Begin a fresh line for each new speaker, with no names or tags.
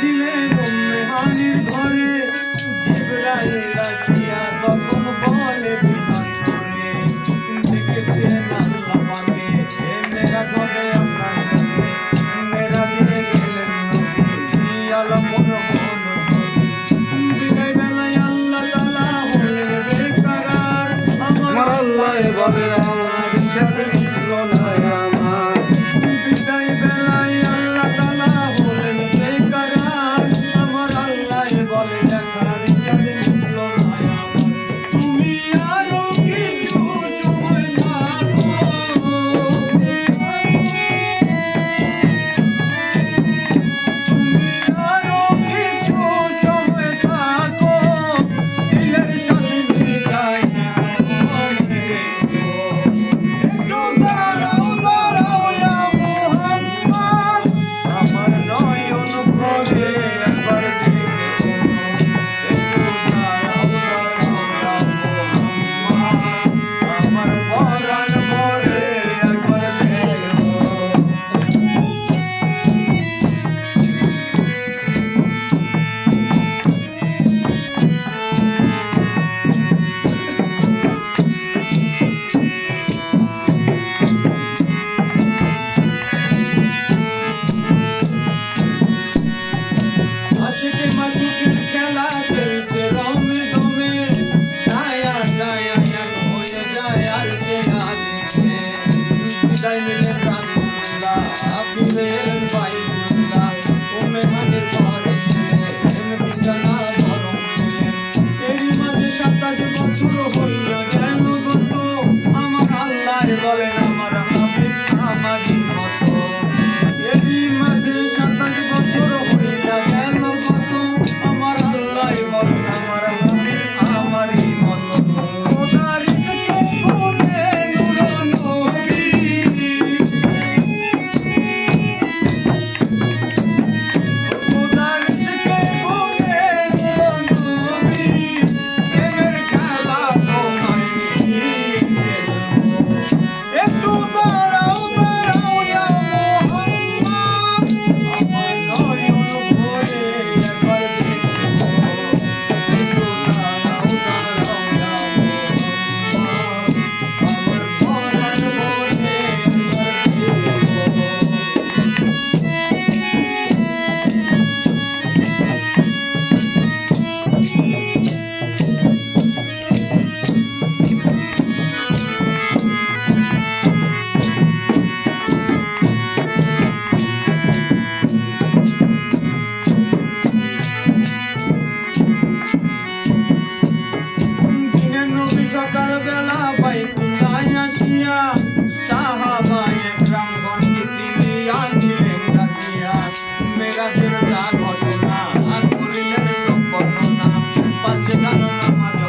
ছিলে মেহানির ঘরে জিবরাইল আসিয়া তখন বলে বিনয় করে। দেখেছেন আল্লাহ পাকে মেরা কবে আপনার কাছে মেরা দিয়ে গেলেন আলম বিদায় বেলায় আল্লাহ তালা হলেন বেকার আমার আল্লাহ এভাবে আমার বিচারে মিলল না। আমার